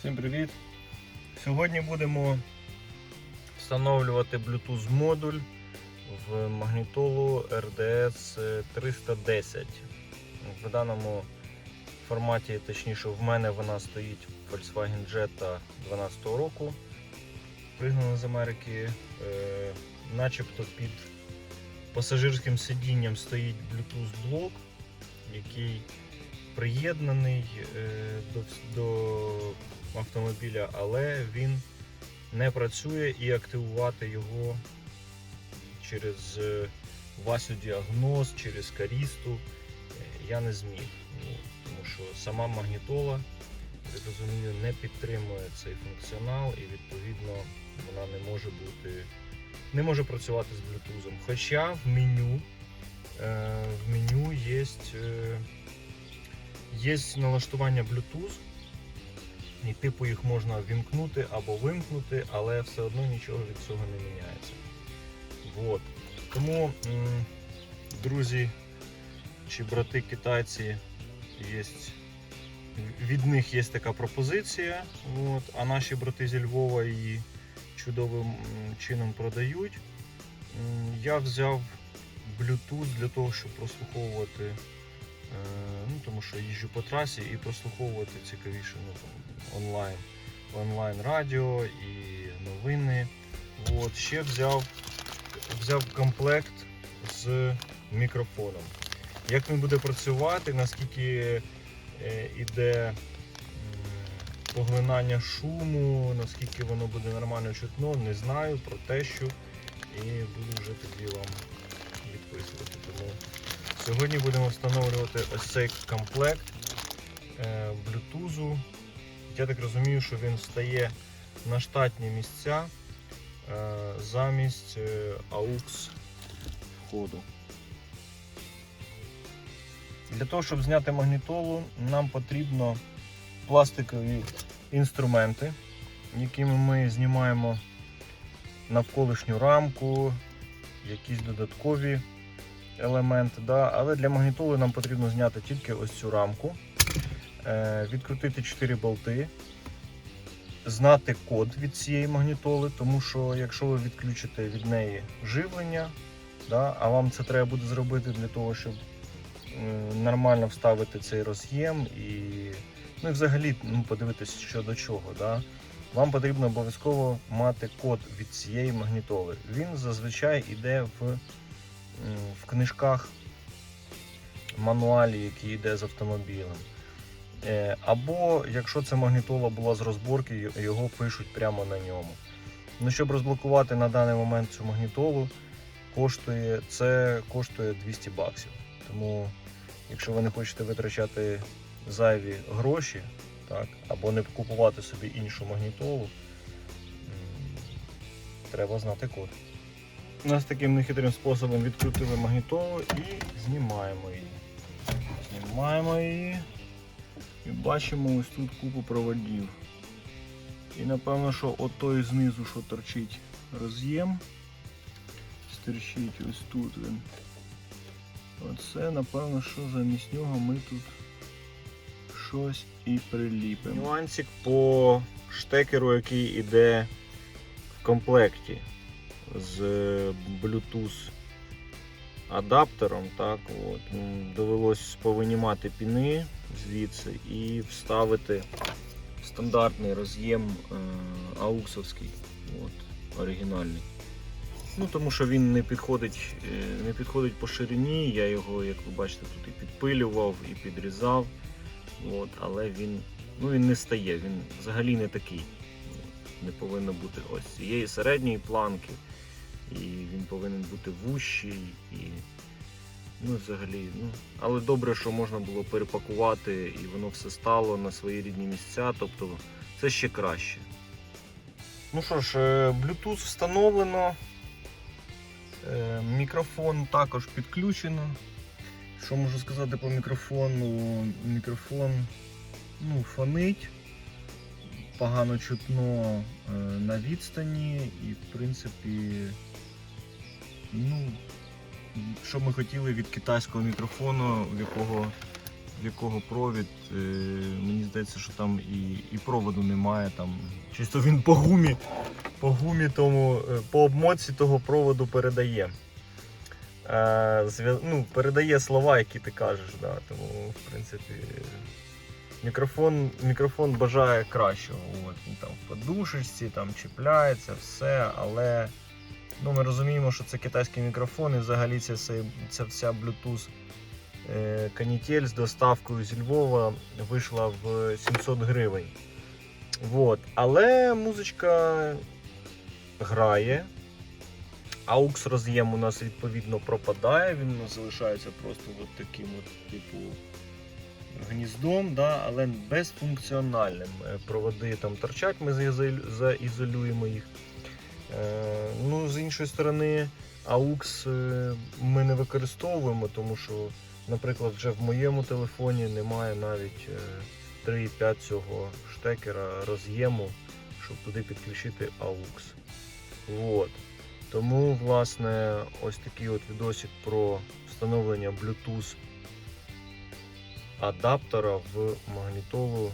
Всім привіт! Сьогодні будемо встановлювати Bluetooth модуль в магнітолу RDS 310. В даному форматі, точніше, в мене вона стоїть Volkswagen Jetta 12 року. Пригнана з Америки. Е, начебто під пасажирським сидінням стоїть Bluetooth блок, який приєднаний е, до, до автомобіля, але він не працює і активувати його через е, Васю Діагноз, через Карісту е, я не зміг. Ну, тому що сама магнітола, я розумію, не підтримує цей функціонал і відповідно вона не може бути. Не може працювати з Bluetooth. Хоча в меню, в меню є Є налаштування Bluetooth, і типу їх можна вімкнути або вимкнути, але все одно нічого від цього не міняється. Вот. Тому, друзі чи брати китайці, є, від них є така пропозиція, от, а наші брати зі Львова її чудовим чином продають. Я взяв Bluetooth для того, щоб прослуховувати Ну, тому що їжджу по трасі і прослуховувати цікавіше ну, онлайн, онлайн радіо і новини. От, ще взяв, взяв комплект з мікрофоном. Як він буде працювати, наскільки е, іде м, поглинання шуму, наскільки воно буде нормально чутно, не знаю про те, що і буду вже тоді вам відписувати. Тому Сьогодні будемо встановлювати ось цей комплект е, Bluetooth. Я так розумію, що він стає на штатні місця е, замість е, AUX входу. Для того, щоб зняти магнітолу, нам потрібно пластикові інструменти, якими ми знімаємо навколишню рамку, якісь додаткові елемент, да? але для магнітоли нам потрібно зняти тільки ось цю рамку, е, відкрутити 4 болти, знати код від цієї магнітоли, тому що якщо ви відключите від неї живлення, да? а вам це треба буде зробити для того, щоб е, нормально вставити цей роз'єм і, ну, і взагалі ну, подивитися, що до чого. Да? Вам потрібно обов'язково мати код від цієї магнітоли. Він зазвичай йде в в книжках мануалі, який йде з автомобілем. Е, Або якщо це магнітола була з розборки, його пишуть прямо на ньому. Ну, щоб розблокувати на даний момент цю магнітолу, коштує, це коштує 200 баксів. Тому, якщо ви не хочете витрачати зайві гроші, так, або не купувати собі іншу магнітолу, треба знати код. У нас таким нехитрим способом відкрутили магнітолу і знімаємо її. Знімаємо її і бачимо ось тут купу проводів. І напевно, що отой знизу, що торчить роз'єм, стерчить ось тут він. Оце, напевно, що замість нього ми тут щось і приліпимо. Нюансик по штекеру, який іде в комплекті з Bluetooth адаптером. Так, от. Довелось повинімати піни звідси і вставити стандартний роз'єм е, ауксовський, от, оригінальний. Ну, тому що він не підходить, е, не підходить по ширині. Я його, як ви бачите, тут і підпилював, і підрізав. От, але він, ну, він не стає, він взагалі не такий. Не повинно бути ось цієї середньої планки і він повинен бути вущий і. Ну, взагалі, ну, але добре, що можна було перепакувати і воно все стало на свої рідні місця, тобто це ще краще. Ну що ж, е, Bluetooth встановлено, е, мікрофон також підключено. Що можу сказати по мікрофону? Мікрофон ну, фонить, погано чутно е, на відстані і в принципі що ми хотіли від китайського мікрофону, в якого в якого провід. Е, мені здається, що там і, і проводу немає. Там чисто він по гумі, по гумі тому, е, по обмотці того проводу передає. Е, ну, передає слова, які ти кажеш. Да, тому, в принципі, мікрофон, мікрофон бажає кращого. От, там в подушечці, там чіпляється, все, але ну, ми розуміємо, що це китайський мікрофон, і взагалі ця, ця, вся Bluetooth е, канітель з доставкою зі Львова вийшла в 700 гривень. Вот. Але музичка грає. AUX роз'єм у нас відповідно пропадає, він у нас залишається просто от таким от, типу, гніздом, да, але безфункціональним. Е, Проводи там торчать, ми заізолюємо їх. Е, ну, з іншої сторони, AUX е, ми не використовуємо, тому що, наприклад, вже в моєму телефоні немає навіть е, 3,5 цього штекера роз'єму, щоб туди підключити AUX. Вот. Тому, власне, ось такий от відосик про встановлення Bluetooth адаптера в магнітолу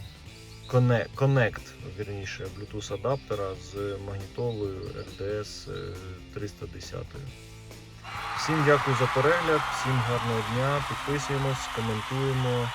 Connect, вірніше, Bluetooth адаптера з магнітолою RDS е, 310. Всім дякую за перегляд, всім гарного дня, підписуємось, коментуємо.